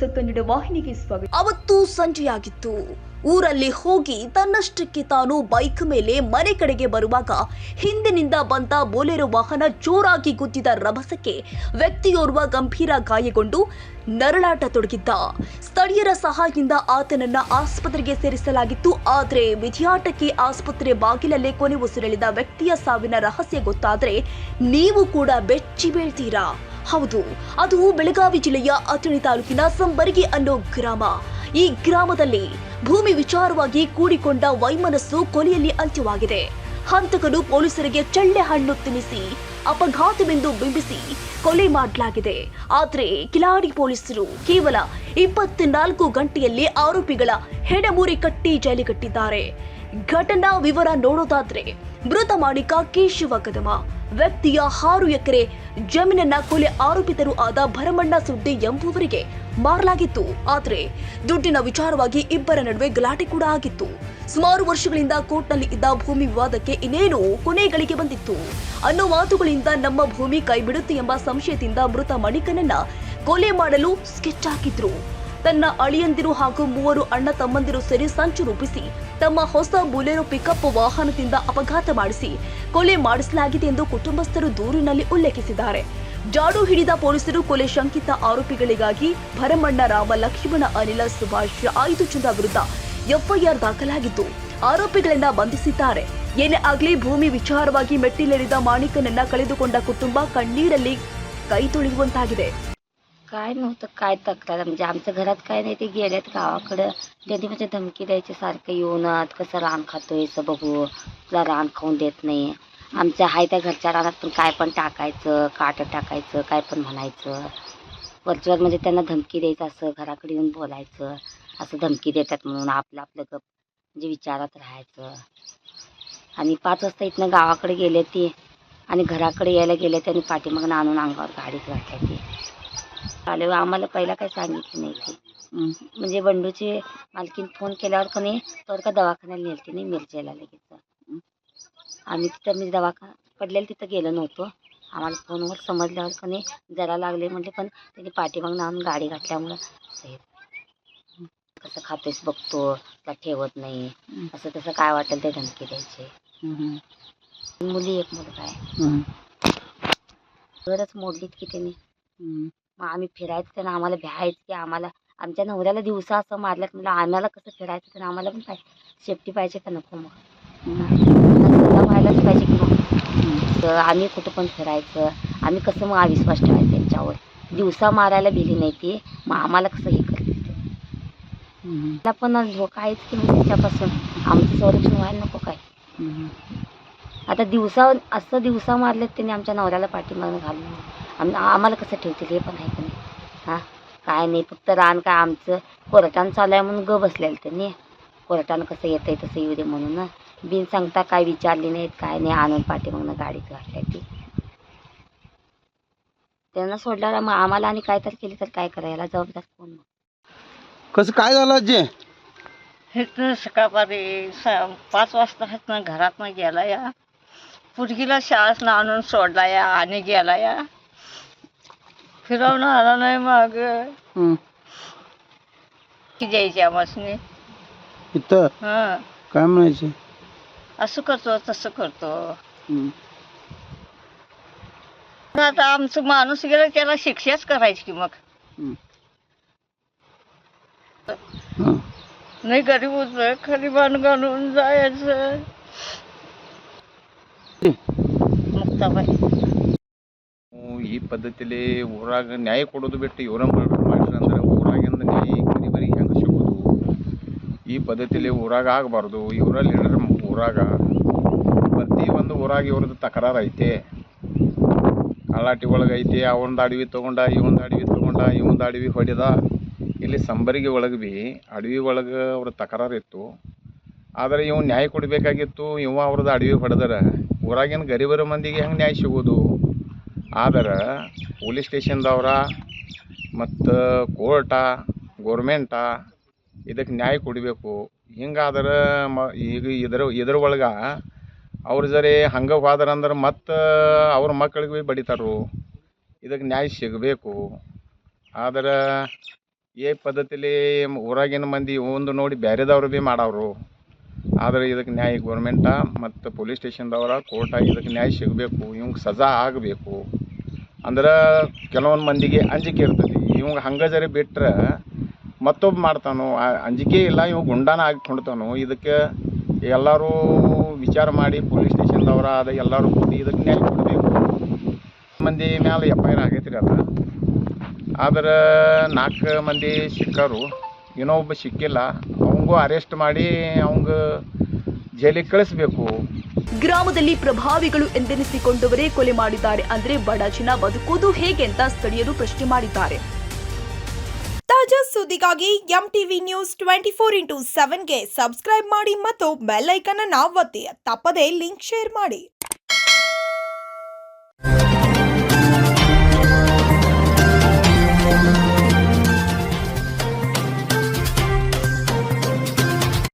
News Kannada ವಾಹಿನಿಗೆ ಸ್ವಾಗತ. ಅವತ್ತು ಸಂಜೆಯಾಗಿತ್ತು. ಊರಲ್ಲಿ ಹೋಗಿ ತನ್ನಷ್ಟಕ್ಕೆ ತಾನು ಬೈಕ್ ಮೇಲೆ ಮನೆ ಕಡೆಗೆ ಬರುವಾಗ ಹಿಂದಿನಿಂದ ಬಂದ ಬೋಲೆರೋ ವಾಹನ ಜೋರಾಗಿ ಗುದ್ದಿದ ರಭಸಕ್ಕೆ ವ್ಯಕ್ತಿಯೋರ್ವ ಗಂಭೀರ ಗಾಯಗೊಂಡು ನರಳಾಟ ತೊಡಗಿದ್ದ. ಸ್ಥಳೀಯರ ಸಹಾಯದಿಂದ ಆತನನ್ನ ಆಸ್ಪತ್ರೆಗೆ ಸೇರಿಸಲಾಗಿತ್ತು. ಆದರೆ ವಿಧಿಯಾಟಕ್ಕೆ ಆಸ್ಪತ್ರೆ ಬಾಗಿಲಲ್ಲೇ ಕೊನೆ ಉಸಿರೆಳೆದ ವ್ಯಕ್ತಿಯ ಸಾವಿನ ರಹಸ್ಯ ಗೊತ್ತಾದರೆ ನೀವು ಕೂಡ ಬೆಚ್ಚಿ ಬೀಳ್ತೀರಾ? ಹೌದು, ಅದು ಬೆಳಗಾವಿ ಜಿಲ್ಲೆಯ ಅಥಣಿ ತಾಲೂಕಿನ ಸಂಬರಗಿ ಅನ್ನೋ ಗ್ರಾಮ. ಈ ಗ್ರಾಮದಲ್ಲಿ ಭೂಮಿ ವಿಚಾರವಾಗಿ ಕೂಡಿಕೊಂಡ ವೈಮನಸ್ಸು ಕೊನೆಯಲ್ಲಿ ಅಂತ್ಯವಾಗಿದೆ. ಹಂತಕರು ಪೊಲೀಸರಿಗೆ ಚಳ್ಳೆ ಹಣ್ಣು ತಿನ್ನಿಸಿ, ಅಪಘಾತವೆಂದು ಬಿಂಬಿಸಿ ಕೊಲೆ ಮಾಡಲಾಗಿದೆ. ಆದರೆ ಕಿಲಾಡಿ ಪೊಲೀಸರು ಕೇವಲ ಇಪ್ಪತ್ನಾಲ್ಕು ಗಂಟೆಯಲ್ಲಿ ಆರೋಪಿಗಳ ಹೆಡಮೂರಿ ಕಟ್ಟಿ ಜೈಲಿಗಟ್ಟಿದ್ದಾರೆ. ಘಟನಾ ವಿವರ ನೋಡೋದಾದ್ರೆ ಮೃತ ಮಾಣಿಕ ಕೇಶವ ಕದಮ ವ್ಯಕ್ತಿಯ ಆರು ಎಕರೆ ಜಮೀನನ್ನ ಕೊಲೆ ಆರೋಪಿತರು ಆದ ಭರಮಣ್ಣ ಸುದ್ದಿ ಎಂಬುವರಿಗೆ ಮಾರಲಾಗಿತ್ತು. ಆದರೆ ದುಡ್ಡಿನ ವಿಚಾರವಾಗಿ ಇಬ್ಬರ ನಡುವೆ ಗಲಾಟೆ ಕೂಡ ಆಗಿತ್ತು. ಸುಮಾರು ವರ್ಷಗಳಿಂದ ಕೋರ್ಟ್ನಲ್ಲಿ ಇದ್ದ ಭೂಮಿ ವಿವಾದಕ್ಕೆ ಇನ್ನೇನು ಕೊನೆಗಳಿಗೆ ಬಂದಿತ್ತು. ಅನ್ನೋ ಮಾತುಗಳಿಂದ ನಮ್ಮ ಭೂಮಿ ಕೈಬಿಡುತ್ತೆ ಎಂಬ ಸಂಶಯದಿಂದ ಮೃತ ಮಣಿಕನನ್ನ ಕೊಲೆ ಮಾಡಲು ಸ್ಕೆಚ್ ಹಾಕಿದ್ರು. ತನ್ನ ಅಳಿಯಂದಿರು ಹಾಗೂ ಮೂವರು ಅಣ್ಣ ತಮ್ಮಂದಿರು ಸೇರಿ ಸಂಚು ರೂಪಿಸಿ ತಮ್ಮ ಹೊಸ ಬುಲೆರೋ ಪಿಕಪ್ ವಾಹನದಿಂದ ಅಪಘಾತ ಮಾಡಿಸಿ ಕೊಲೆ ಮಾಡಿಸಲಾಗಿದೆ ಎಂದು ಕುಟುಂಬಸ್ಥರು ದೂರಿನಲ್ಲಿ ಉಲ್ಲೇಖಿಸಿದ್ದಾರೆ. ಜಾಡು ಹಿಡಿದ ಪೊಲೀಸರು ಕೊಲೆ ಶಂಕಿತ ಆರೋಪಿಗಳಿಗಾಗಿ ಭರಮಣ್ಣ ರಾಮ, ಲಕ್ಷ್ಮಣ, ಅನಿಲ, ಸುಭಾಷ್ ಐದು ಚಂದ ವಿರುದ್ಧ ಎಫ್ಐಆರ್ ದಾಖಲಾಗಿದ್ದು, ಆರೋಪಿಗಳನ್ನ ಬಂಧಿಸಿದ್ದಾರೆ. ಏನೇ ಆಗಲಿ ಭೂಮಿ ವಿಚಾರವಾಗಿ ಮೆಟ್ಟಿಲೇರಿದ ಮಾಣಿಕನನ್ನ ಕಳೆದುಕೊಂಡ ಕುಟುಂಬ ಕಣ್ಣೀರಲ್ಲಿ ಕೈ ತೊಳೆಯುವಂತಾಗಿದೆ. काय नव्हतं काय तक्रार? म्हणजे आमच्या घरात काय नाही ते गेलेत गावाकडं. त्यांनी म्हणजे धमकी द्यायची सारखं येऊन "आत कसं रान खातोय असं बघू. तुला रान खाऊन देत नाही. आमच्या हाय त्या घरच्या रानात पण काय पण टाकायचं काट टाकायचं काय पण म्हणायचं. वरच्यावर म्हणजे त्यांना धमकी द्यायचं असं घराकडे येऊन बोलायचं. असं धमकी देतात म्हणून आपलं आपलं गप म्हणजे विचारात राहायचं. आणि पाच वाजता इथनं गावाकडे गेले ते आणि घराकडे यायला गेले त्यांनी पाठीमागून आणून अंगावर गाडीत घातल्या ती. आले आम्हाला पहिला काही सांगितलं नाही ते. म्हणजे बंडूची मालकीन फोन केल्यावर का नाही तर का दवाखान्याला नेलते नाही मिरजेला लगेच. आम्ही तिथं म्हणजे दवाखाना पडलेलं तिथं गेलो नव्हतो. आम्हाला फोनवर समजल्यावर का नाही जरा लागले म्हटले पण त्यांनी पाठीमागून आणून गाडी घातल्यामुळं. कसं खातेस बघतो का ठेवत नाही. असं तसं काय वाटेल ते धमकी द्यायचे. मुली एक मुलगा आहे. घरच मोडलीत की त्यांनी. मग आम्ही फिरायचं त्यांना आम्हाला भ्यायचं की आम्हाला आमच्या नवऱ्याला दिवसा असं मारल्यात म्हणजे आम्हाला कसं फिरायचं तर आम्हाला पण पाहिजे सेफ्टी पाहिजे का नको मग? व्हायलाच पाहिजे की मग तर आम्ही कुठं पण फिरायचं आम्ही कसं मग अविश्वास ठेवायचा त्यांच्यावर दिवसा मारायला भिली नाही ती मग आम्हाला कसं हे करते? ते. मला पण धोका आहेच की मग त्याच्यापासून? आमचं संरक्षण व्हायला नको काय? आता दिवसा असं दिवसा मारलेत त्यांनी आमच्या नवऱ्याला पाठीमागून घालून. आम आम्हाला कसं ठेवतील हे पण आहे का नाही? हां? काय नाही फक्त रान काय आमचं कोर्टानं चालू आहे म्हणून ग बसलेलं त्यांनी. कोर्टानं कसं येतंय तसं येऊ दे म्हणून ना. बिन सांगता काय विचारली नाहीत काय नाही आणून पाठीमागून गाडीत घातल्या ती. त्यांना सोडल्यावर मग आम्हाला आणि काय तर केली तर काय करायला? जबाबदार कोण मग? कसं काय झालं आजी? इथनं सकाळपारी स पाच वाजता हातनं घरातनं गेला या. पुरगीला शाळेतनं आणून सोडला या आणि गेला या. फिरवणं आला नाही मग. हं. द्यायची आम्हासनी इथं? हं. काय म्हणायचे? असं करतो तसं करतो. हं. पण आता आमचं माणूस गेला त्याला शिक्षाच करायची की मग. हं. हं. नाही गरीब होतं खाली बाण घालून जायचं. मुक्ताबाई. ಈ ಪದ್ಧತಿಲಿ ಊರಾಗ ನ್ಯಾಯ ಕೊಡೋದು ಬಿಟ್ಟು ಇವರ ಮಾಡ್ರಿ ಅಂದ್ರೆ ಊರಾಗಿಂದ ನ್ಯಾಯ ಬರೀ ಹೆಂಗೆ ಸಿಗೋದು? ಈ ಪದ್ಧತಿಲಿ ಊರಾಗ ಆಗಬಾರ್ದು. ಇವರ ಲೀಡರ್ ಊರಾಗ ಪ್ರತಿ ಒಂದು ಊರಾಗ ಇವ್ರದ್ದು ತಕರಾರು ಐತೆ. ಕಳ್ಳಾಟಿ ಒಳಗೆ ಐತಿ. ಅವನದು ಅಡವಿ ತೊಗೊಂಡ ಇವೊಂದು ಅಡವಿ ತೊಗೊಂಡ ಇವಂದು ಅಡವಿ ಹೊಡೆದ ಇಲ್ಲಿ ಸಂಬರಿಗೆ ಒಳಗೆ ಭೀ ಅಡವಿ ಒಳಗೆ ಅವ್ರ ತಕರಾರು ಇತ್ತು. ಆದರೆ ಇವ್ ನ್ಯಾಯ ಕೊಡಬೇಕಾಗಿತ್ತು. ಇವ ಅವ್ರದ್ದು ಅಡವಿ ಹೊಡೆದರ. ಊರಾಗಿನ ಗರೀಬರ ಮಂದಿಗೆ ಹೆಂಗೆ ನ್ಯಾಯ ಸಿಗೋದು? ಆದ್ರೆ ಪೊಲೀಸ್ ಸ್ಟೇಷನ್ದವ್ರ ಮತ್ತು ಕೋರ್ಟ ಗೋರ್ಮೆಂಟ ಇದಕ್ಕೆ ನ್ಯಾಯ ಕೊಡಬೇಕು. ಹಿಂಗಾದ್ರೆ ಮ, ಈಗ ಇದ್ರ ಇದ್ರ ಒಳಗೆ ಅವ್ರು ಜರಿ ಹಂಗೆ ಹೋದ್ರಂದ್ರೆ ಮತ್ತು ಅವ್ರ ಮಕ್ಳಿಗೆ ಭೀ ಬಡಿತಾರು. ಇದಕ್ಕೆ ನ್ಯಾಯ ಸಿಗಬೇಕು. ಆದ್ರೆ ಈ ಪದ್ಧತಿಲಿ ಊರಾಗಿನ ಮಂದಿ ಒಂದು ನೋಡಿ ಬೇರೆದವ್ರು ಭೀ ಮಾಡವ್ರು. ಆದರೆ ಇದಕ್ಕೆ ನ್ಯಾಯ ಗೌರ್ಮೆಂಟ ಮತ್ತು ಪೊಲೀಸ್ ಸ್ಟೇಷನ್ದವರ, ಕೋರ್ಟ ಇದಕ್ಕೆ ನ್ಯಾಯ ಸಿಗಬೇಕು. ಇವಂಗೆ ಸಜಾ ಆಗಬೇಕು. ಅಂದ್ರೆ ಕೆಲವೊಂದು ಮಂದಿಗೆ ಅಂಜಿಕೆ ಇರ್ತೈತಿ ಇವಂಗೆ ಹಂಗೆ ಜರಿ ಬಿಟ್ರೆ ಮತ್ತೊಬ್ಬ ಮಾಡ್ತಾನೋ, ಆ ಅಂಜಿಕೆ ಇಲ್ಲ ಇವು ಗುಂಡಾನ ಆಗಿಕೊಂಡ್ತಾನೋ, ಇದಕ್ಕೆ ಎಲ್ಲರೂ ವಿಚಾರ ಮಾಡಿ ಪೊಲೀಸ್ ಸ್ಟೇಷನ್ದವ್ರು ಅದ ಎಲ್ಲರೂ ಕೂಡಿ ಇದಕ್ಕೆ ನ್ಯಾಯ ಕೊಡಬೇಕು. ಮಂದಿ ಮ್ಯಾಲೆ ಎಫ್ ಐ ಆರ್ ಆಗೈತ್ರಿ ಅದ. ಆದ್ರೆ ನಾಲ್ಕು ಮಂದಿ ಸಿಕ್ಕರು, ಇನ್ನೊಬ್ಬ ಸಿಕ್ಕಿಲ್ಲ. ಅವಂಗೂ ಅರೆಸ್ಟ್ ಮಾಡಿ ಅವಂಗ ಜೈಲಿಗೆ ಕಳಿಸ್ಬೇಕು. ಗ್ರಾಮದಲ್ಲಿ ಪ್ರಭಾವಿಗಳು ಎಂದೆನಿಸಿಕೊಂಡವರೇ ಕೊಲೆ ಮಾಡಿದ್ದಾರೆ ಅಂದ್ರೆ ಬಡ ಜನ ಬದುಕೋದು ಹೇಗೆ ಅಂತ ಸ್ಥಳೀಯರು ಪ್ರಶ್ನೆ ಮಾಡಿದ್ದಾರೆ. ತಾಜಾ ಸುದ್ದಿಗಾಗಿ M TV news twenty four into ಸೆವೆನ್ಗೆ subscribe ಮಾಡಿ ಮತ್ತು ಬೆಲ್ ಐಕನ್ ಅನ್ನು ಒತ್ತಿ. ತಪ್ಪದೇ ಲಿಂಕ್ ಶೇರ್ ಮಾಡಿ.